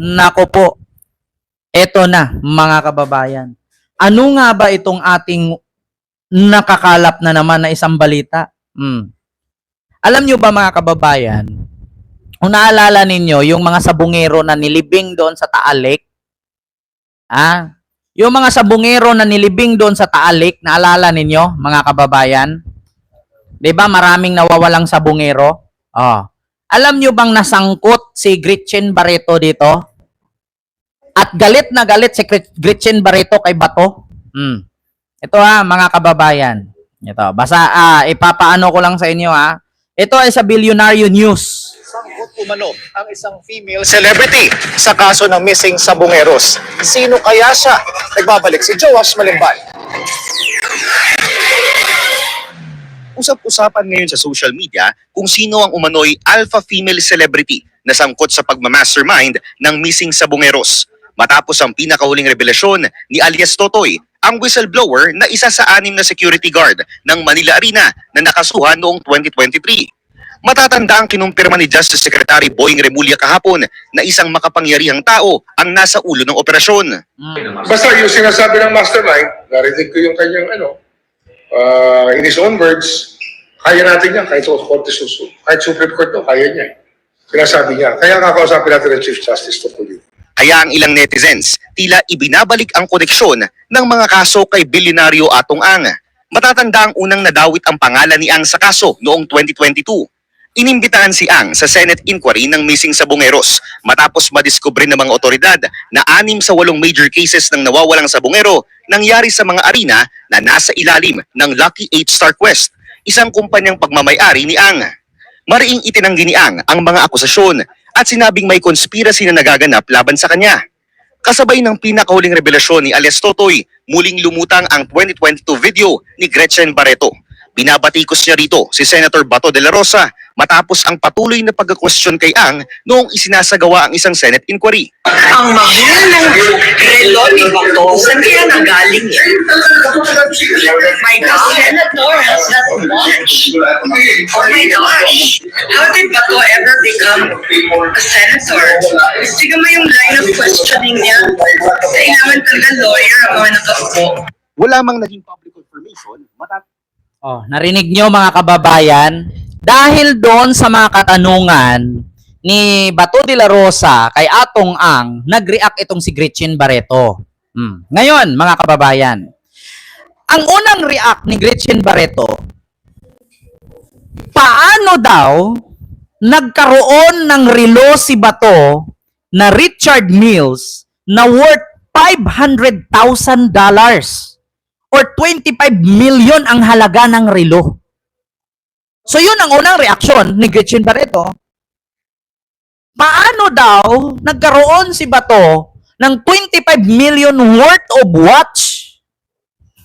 Nako po. Eto na, mga kababayan. Ano nga ba itong ating nakakalap na naman na isang balita? Hmm. Alam nyo ba mga kababayan, kung naalala ninyo yung mga sabungero na nilibing doon sa Taalik, ah, yung mga sabungero na nilibing doon sa Taalik, naalala ninyo mga kababayan? 'Di ba maraming nawawalang sabungero? Oh. Alam nyo bang nasangkot si Gretchen Barreto dito? At galit na galit si Gret- Gretchen Barreto kay Bato. Hmm. Ito ha, mga kababayan. Ito, basta ah, ipapaano ko lang sa inyo ha. Ito ay sa Billionaire News. Sangkot umano ang isang female celebrity sa kaso ng missing sabongeros. Sino kaya siya? Nagbabalik si Joash Malimban. Usap-usapan ngayon sa social media kung sino ang umano'y alpha female celebrity na sangkot sa pagmamastermind ng missing sabongeros. Matapos ang pinakahuling revelasyon ni alias Totoy, ang whistleblower na isa sa anim na security guard ng Manila Arena na nakasuhan noong 2023. Matatanda ang kinumpirma ni Justice Secretary Boying Remulla kahapon na isang makapangyarihang tao ang nasa ulo ng operasyon. Hmm. Basta yung sinasabi ng mastermind, narinig ko yung kanyang ano, uh, in his own words, kaya natin yan kahit Korte Susu, kahit Supreme Court to, kaya niya. Sinasabi niya. Kaya kakausapin natin ng Chief Justice to dito. Kaya ang ilang netizens tila ibinabalik ang koneksyon ng mga kaso kay bilyonaryo Atong Ang. Matatanda ang unang nadawit ang pangalan ni Ang sa kaso noong 2022. Inimbitahan si Ang sa Senate inquiry ng missing sabongeros matapos madiskubre ng mga otoridad na anim sa walong major cases ng nawawalang sabongero nangyari sa mga arena na nasa ilalim ng Lucky 8 Star Quest, isang kumpanyang pagmamayari ni Ang. Mariing itinanggi ni Ang ang mga akusasyon at sinabing may conspiracy na nagaganap laban sa kanya. Kasabay ng pinakahuling revelasyon ni alias Totoy, muling lumutang ang 2022 video ni Gretchen Barreto. Binabatikos niya rito si Senator Bato de la Rosa matapos ang patuloy na pagka-question kay Ang noong isinasagawa ang isang Senate inquiry. ang mahal ni Bato, saan kaya nanggaling yan? My God, Senator has that much. Oh my gosh. How did Bato ever become a senator? Sige mo yung line of questioning niya. Kailangan talaga lawyer ang mga nakaupo. Wala mang naging public confirmation, matat Oh, narinig nyo mga kababayan, dahil doon sa mga katanungan ni Bato de la Rosa kay Atong Ang, nag-react itong si Gretchen Barreto. Hmm. Ngayon, mga kababayan, ang unang react ni Gretchen Barreto, paano daw nagkaroon ng relo si Bato na Richard Mills na worth $500,000 or 25 million ang halaga ng relo. So yun ang unang reaksyon ni Gretchen Barreto. Paano daw nagkaroon si Bato ng 25 million worth of watch?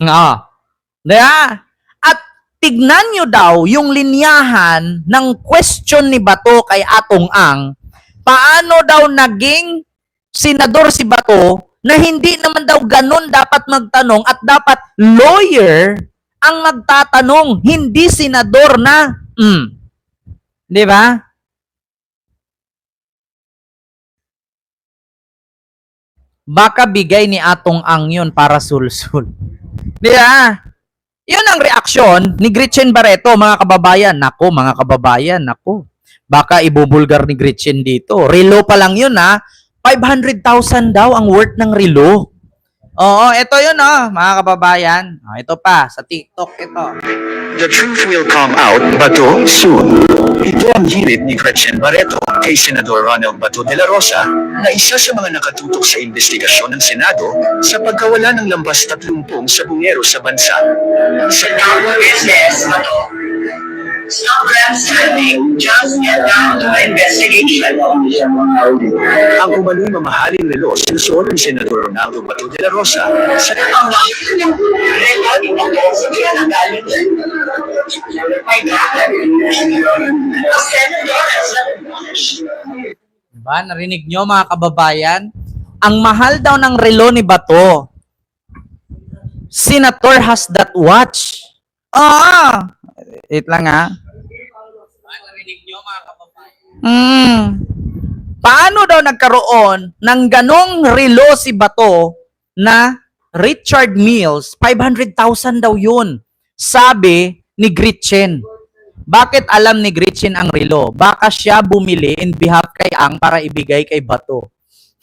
Nga. Diba? At tignan nyo daw yung linyahan ng question ni Bato kay Atong Ang. Paano daw naging senador si Bato na hindi naman daw ganun dapat magtanong at dapat lawyer ang magtatanong, hindi senador na. Mm. 'Di ba? Baka bigay ni Atong Ang yun para sulsul. Di ba? Yun ang reaksyon ni Gretchen Barreto, mga kababayan. Nako, mga kababayan, nako. Baka ibubulgar ni Gretchen dito. Relo pa lang yun ha. 500,000 daw ang worth ng relo. Oo, ito yun oh, mga kababayan. Oh, ito pa, sa TikTok ito. The truth will come out, Bato, soon. Ito ang hirit ni Gretchen Barreto kay Senador Ronald Bato de la Rosa na isa sa mga nakatutok sa investigasyon ng Senado sa pagkawala ng lambas 30 sabungero sa bansa. Sa Our business, Bato. Stop grandstanding. Just get down to the investigation. ang umano'y mamahaling relo sinusuot ni Senador Ronaldo Bato de la Rosa sa Ang mahal ng relo ni Bato, saan Diba? Narinig nyo mga kababayan? Ang mahal daw ng relo ni Bato. Senator has that watch. Ah! Wait lang ha. Narinig nyo mga kababayan? Hmm. paano daw nagkaroon ng ganong relo si Bato na Richard Mills, 500,000 daw yun. Sabi ni Gretchen. Bakit alam ni Gretchen ang relo? Baka siya bumili in behalf kay Ang para ibigay kay Bato.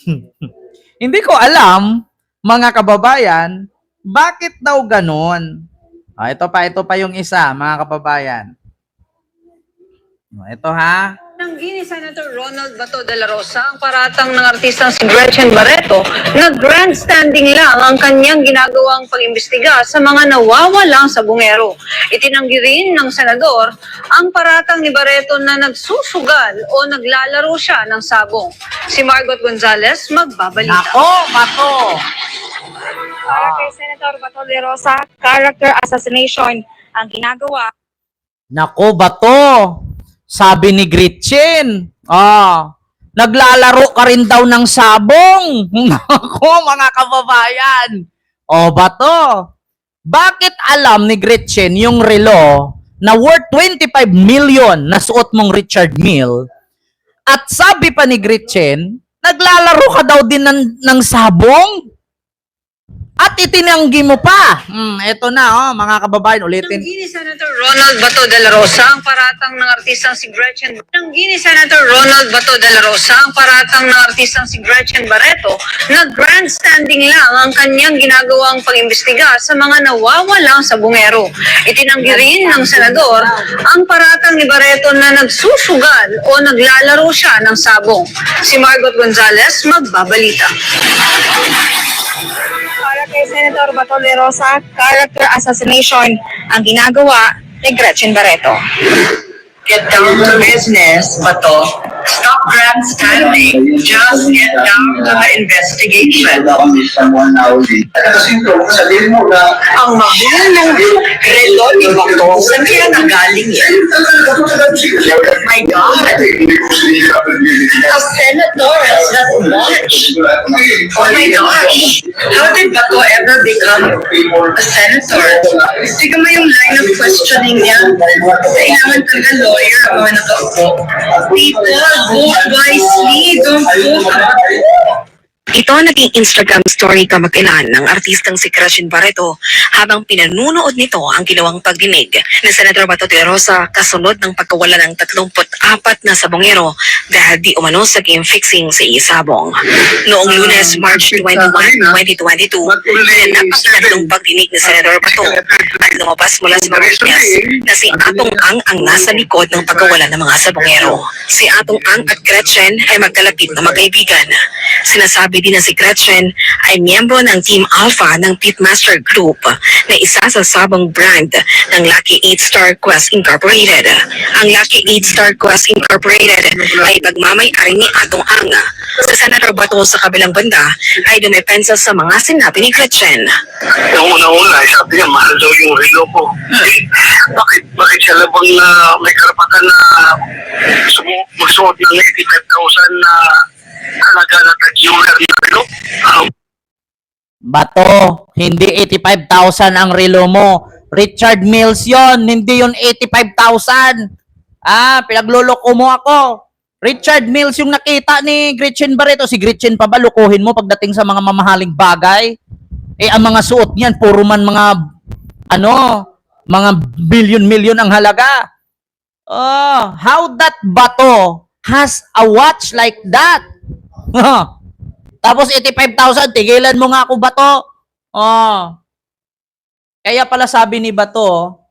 Hindi ko alam, mga kababayan, bakit daw ganon? Ah, ito pa, ito pa yung isa, mga kababayan. Oh, Ito ha. Nanggi ni Senator Ronald Bato de la Rosa ang paratang ng artistang si Gretchen Barreto na grandstanding lang ang kanyang ginagawang pag-imbestiga sa mga nawawalang sa bungero. Itinanggi rin ng senador ang paratang ni Barreto na nagsusugal o naglalaro siya ng sabong. Si Margot Gonzales magbabalita. Nako, Bato. Para kay Senator Bato de Rosa, character assassination ang ginagawa Nako, Bato. Sabi ni Gretchen. Ah, naglalaro ka rin daw ng sabong. Nako, mga kababayan. O, Bato. Bakit alam ni Gretchen yung relo na worth 25 million na suot mong Richard Mill? At sabi pa ni Gretchen, naglalaro ka daw din ng, ng sabong? At itinanggi mo pa. Hmm, eto na, oh, mga kababayan, ulitin. Nanggi ni Senator Ronald Bato de la Rosa ang paratang ng artistang si Gretchen. Nanggi ni Senator Ronald Bato de la Rosa ang paratang ng artistang si Gretchen Barreto na grandstanding lang ang kanyang ginagawang pag-imbestiga sa mga nawawalang sa bungero. Itinanggi rin ng senador ang paratang ni Barreto na nagsusugal o naglalaro siya ng sabong. Si Margot Gonzales magbabalita. Senator Bato de Rosa, character assassination ang ginagawa ni Gretchen Barreto. get down to business, Bato. Stop grandstanding. Just get down to the investigation. Ang mahal ng relo ni Bato, saan kaya nagaling yan? My God. A senator has that much. Oh my gosh. How did Bato ever become a senator? Tignan mo yung line of questioning niya. Kailangan talaga lawyer ang mga nakaupo. People, vai, Sleet und Burger. Ito ang naging Instagram story kamag-ilan ng artistang si Gretchen Barreto habang pinanunood nito ang ginawang pagdinig ni Senator Bato de Rosa kasunod ng pagkawala ng 34 na sabongero dahil di umano sa game fixing sa isabong. Noong lunes, March 21, 2022, pinanap ang ikatlong pagdinig ni Senator Bato at lumabas mula sa mga witness na si Atong Ang ang nasa likod ng pagkawala ng mga sabongero. Si Atong Ang at Gretchen ay magkalapit na magkaibigan. Sinasabi din na si Gretchen ay miyembro ng Team Alpha ng Pitmaster Group na isa sa sabong brand ng Lucky 8 Star Quest Incorporated. Ang Lucky 8 Star Quest Incorporated ay pagmamay-ari ni Atong Ang. Sa Senator Bato sa kabilang banda ay dumepensa sa mga sinabi ni Gretchen. Yung una-una, eh, sabi niya, mahal daw yung relo ko. Eh, bakit, bakit siya labang na may karapatan na sumu- magsuot ng 85,000 na halaga na na relo? Bato, hindi 85,000 ang relo mo. Richard Mills yon, hindi yon 85,000. Ah, pinagluloko mo ako. Richard Mills yung nakita ni Gretchen Barreto. Si Gretchen pa ba lukuhin mo pagdating sa mga mamahaling bagay? Eh, ang mga suot niyan, puro man mga, ano, mga billion-million ang halaga. Oh, how that bato has a watch like that? Tapos 85,000, tigilan mo nga ako bato. Oh. Kaya pala sabi ni Bato,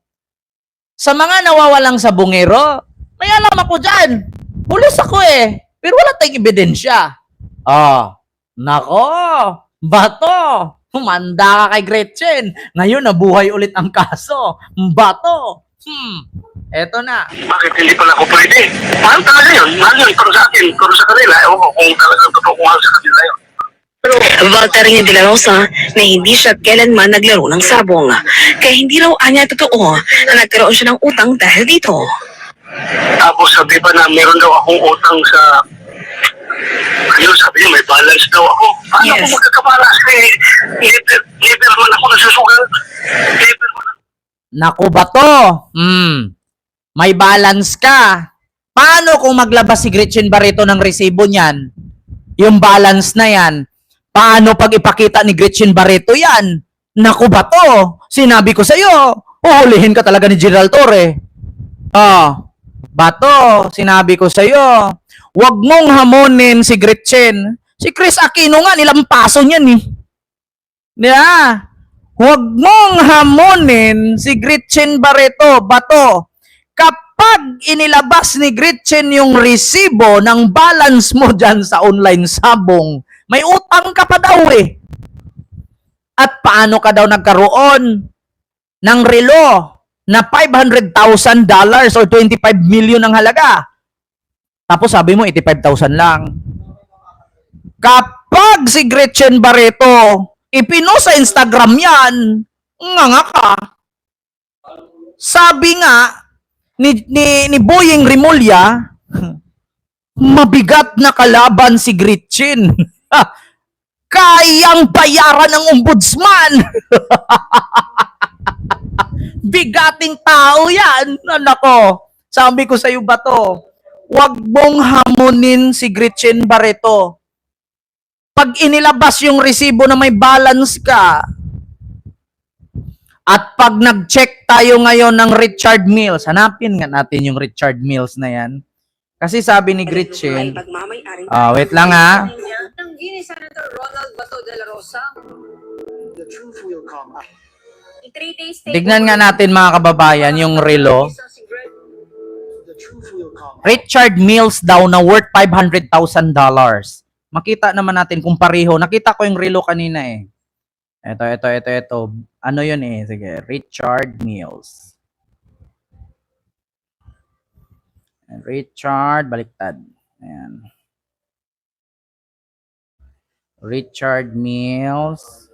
sa mga nawawalang sa bungero, may alam ako dyan. Pulis ako eh. Pero wala tayong ebidensya. Oh. Nako. Bato. Humanda ka kay Gretchen. Ngayon, nabuhay ulit ang kaso. Bato. Hmm. Eto na. bakit hindi pala ako pwede? Mahal talaga yun. Mahal yun. Pero sa akin, pero sa kanila, ewan ko kung talagang totoo kung mahal sa kanila yun. Walter rin de la Rosa na hindi siya kailanman naglaro ng sabong. Kaya hindi raw anya totoo na nagkaroon siya ng utang dahil dito. Tapos sabi pa na meron daw akong utang sa Ayun, sabi niya, may balance daw ako. Paano Yes. ako magkakabalas? Eh, never, never man ako nasusugal. Never man Naku, Bato. Hmm. May balance ka. Paano kung maglabas si Gretchen Barreto ng resibo niyan? Yung balance na yan. Paano pag ipakita ni Gretchen Barreto yan? Naku ba to? Sinabi ko sa'yo, uhulihin ka talaga ni General Torre. Oh, bato, sinabi ko sa'yo, wag mong hamonin si Gretchen. Si Chris Aquino nga, nilampaso niyan eh. Yeah. Huwag mong hamonin si Gretchen Barreto, bato. Kapag inilabas ni Gretchen yung resibo ng balance mo dyan sa online sabong, may utang ka pa daw eh. At paano ka daw nagkaroon ng relo na $500,000 or 25 million ang halaga? Tapos sabi mo 85,000 lang. Kapag si Gretchen Barreto ipino sa Instagram yan, nga nga ka. Sabi nga ni, ni, ni Boying Rimulya, mabigat na kalaban si Gretchen. Kayang bayaran ng ombudsman. Bigating tao yan. Nako, sabi ko sa iyo ba to? Huwag mong hamunin si Gretchen Barreto pag inilabas yung resibo na may balance ka, at pag nag-check tayo ngayon ng Richard Mills, hanapin nga natin yung Richard Mills na yan. Kasi sabi ni Gretchen, ah wait lang ha, Tanggi ni Senator Ronald Bato de la Rosa. The truth will come out. Tignan nga natin mga kababayan yung relo. Richard Mills daw na worth $500,000. Makita naman natin kung pareho. Nakita ko yung relo kanina eh. Ito, ito, ito, ito. Ano yun eh? Sige, Richard Mills. Richard, baliktad. Ayan. Richard Mills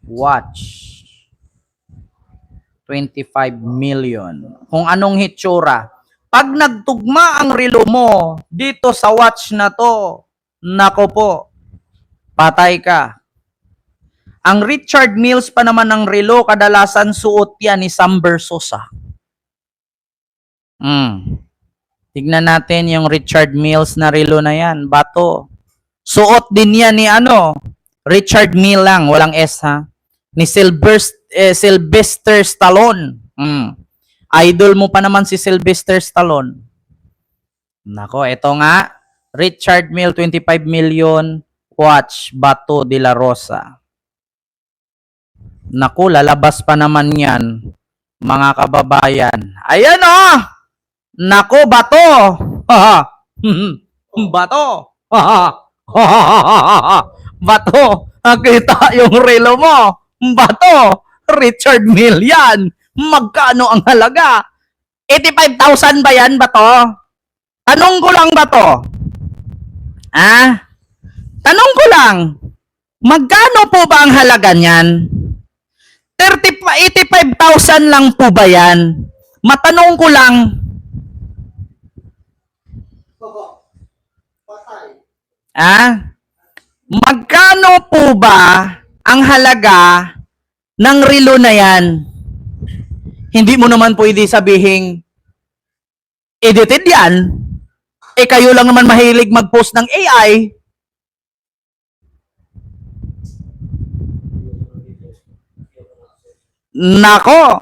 watch. 25 million. Kung anong hitsura. Pag nagtugma ang relo mo dito sa watch na to, nako po, patay ka. Ang Richard Mills pa naman ng relo, kadalasan suot yan ni Sam Bersosa. Hmm. Tignan natin yung Richard Mills na relo na yan. Bato. Suot din yan ni ano? Richard Mill lang, walang S ha. Ni Sylvester, eh, Sylvester Stallone. Hmm. Idol mo pa naman si Sylvester Stallone. Nako, eto nga. Richard Mill, 25 million. Watch, Bato de la Rosa. Naku, lalabas pa naman yan. Mga kababayan. Ayan oh! Naku, Bato! bato! bato! Nakita yung relo mo! Bato! Richard Mill yan! Magkano ang halaga? 85,000 ba yan, Bato? Tanong ko lang ba to? Ah? Tanong ko lang, magkano po ba ang halaga niyan? 30, pa- 85,000 lang po ba yan? Matanong ko lang. Ah? Magkano po ba ang halaga ng relo na yan? Hindi mo naman pwede sabihin, edited yan. Eh kayo lang naman mahilig mag-post ng AI. Nako.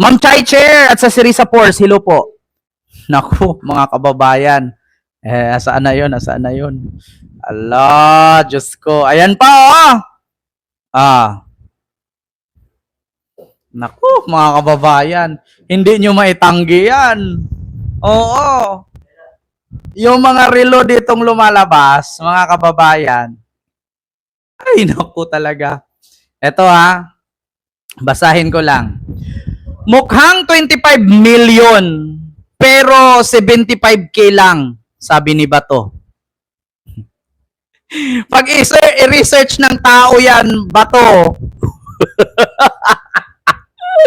Ma'am Chai Chair at sa Sirisa Force, hello po. Nako, mga kababayan. Eh, asaan na yun? Asaan na yun? Allah, Diyos ko. Ayan pa, oh! Ah. Naku, mga kababayan. Hindi nyo maitanggi yan. Oo. Yung mga relo ditong lumalabas, mga kababayan. Ay, naku talaga. Ito ha. Basahin ko lang. Mukhang 25 million, pero 75k lang, sabi ni Bato. Pag i-research ng tao yan, Bato,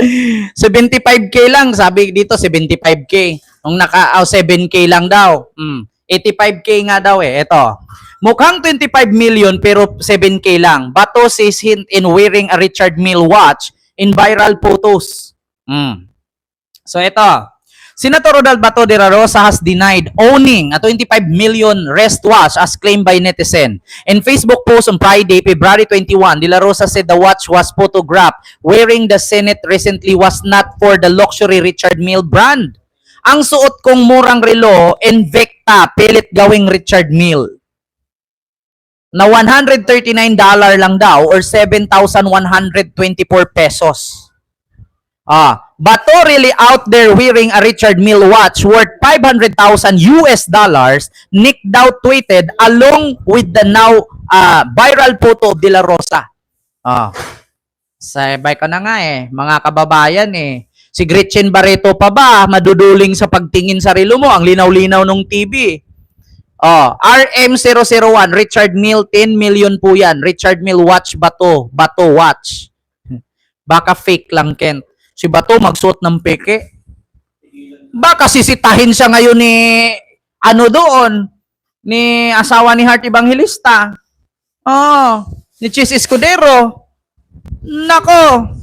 75k lang, sabi dito 75k. Nung naka oh, 7k lang daw. Mm. 85k nga daw eh. Ito. Mukhang 25 million pero 7k lang. Bato sees hint in wearing a Richard Mille watch in viral photos. Mm. So ito. Senator Rodal Bato de la Rosa has denied owning a 25 million wristwatch as claimed by netizen. In Facebook post on Friday, February 21, de la Rosa said the watch was photographed wearing the Senate recently was not for the luxury Richard Mille brand. Ang suot kong murang relo, Invicta, pilit gawing Richard Mille. Na $139 lang daw or 7,124 pesos. Ah, Bato really out there wearing a Richard Mille watch worth 500,000 US dollars, Nick daw tweeted along with the now ah, viral photo of De La Rosa. Ah. Sabay ka na nga eh, mga kababayan eh. Si Gretchen Barreto pa ba, maduduling sa pagtingin sa relo mo, ang linaw-linaw ng TV. Oh, RM001, Richard Mille, 10 million po yan. Richard Mille watch Bato, Bato watch. Baka fake lang, Kent. Si Bato magsuot ng peke. Baka sisitahin siya ngayon ni ano doon ni asawa ni Heart Evangelista. Oh, ni Chis Escudero. Nako.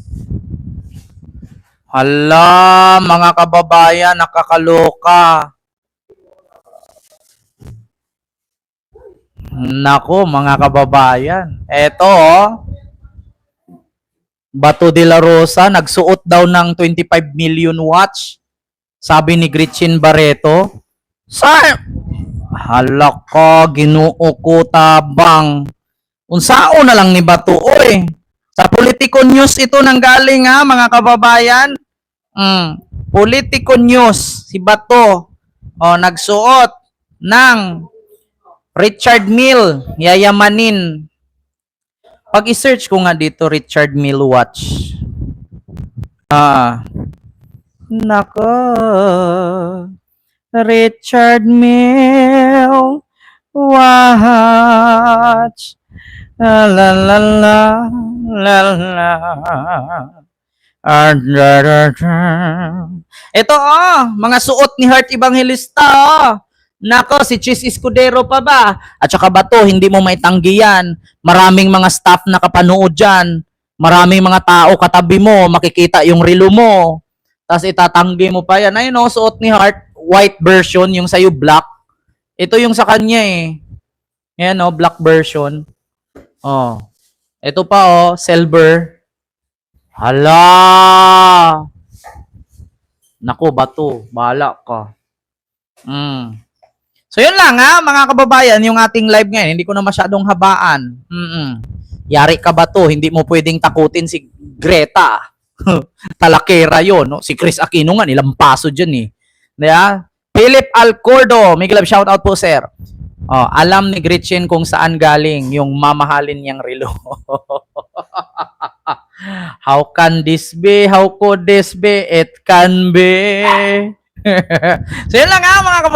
Hala, mga kababayan, nakakaloka. Nako, mga kababayan. Eto, oh. Bato de la Rosa, nagsuot daw ng 25 million watch. Sabi ni Gretchen Barreto. Sa Hala ka, ginoo ko tabang. Unsao na lang ni Bato, oy. Sa Politico News ito nang galing ha, mga kababayan. Mm, Politico News, si Bato. O, nagsuot ng Richard Mill, yayamanin. Pag i-search ko nga dito, Richard Mill Watch. Ah. Nako. Richard Mill Watch. La la la la la la. Ito oh, mga suot ni Heart Evangelista oh. Nako, si Chis Escudero pa ba? At saka ba to, hindi mo maitanggi yan. Maraming mga staff na kapanood dyan. Maraming mga tao katabi mo, makikita yung relo mo. Tapos itatanggi mo pa yan. Ayun oh, suot ni Heart, white version, yung sa'yo black. Ito yung sa kanya eh. Yan oh, black version. Oh. Ito pa oh, silver. Hala! Nako, bato. Bahala ka. Mm. So yun lang ha, mga kababayan, yung ating live ngayon, hindi ko na masyadong habaan. Mm Yari ka ba to? Hindi mo pwedeng takutin si Greta. Talakera yon no? Si Chris Aquino nga, nilampaso dyan eh. Diba? Philip Alcordo, may glove shout out po sir. Oh, alam ni Gretchen kung saan galing yung mamahalin niyang relo. How can this be? How could this be? It can be. so yun lang ha mga kababayan.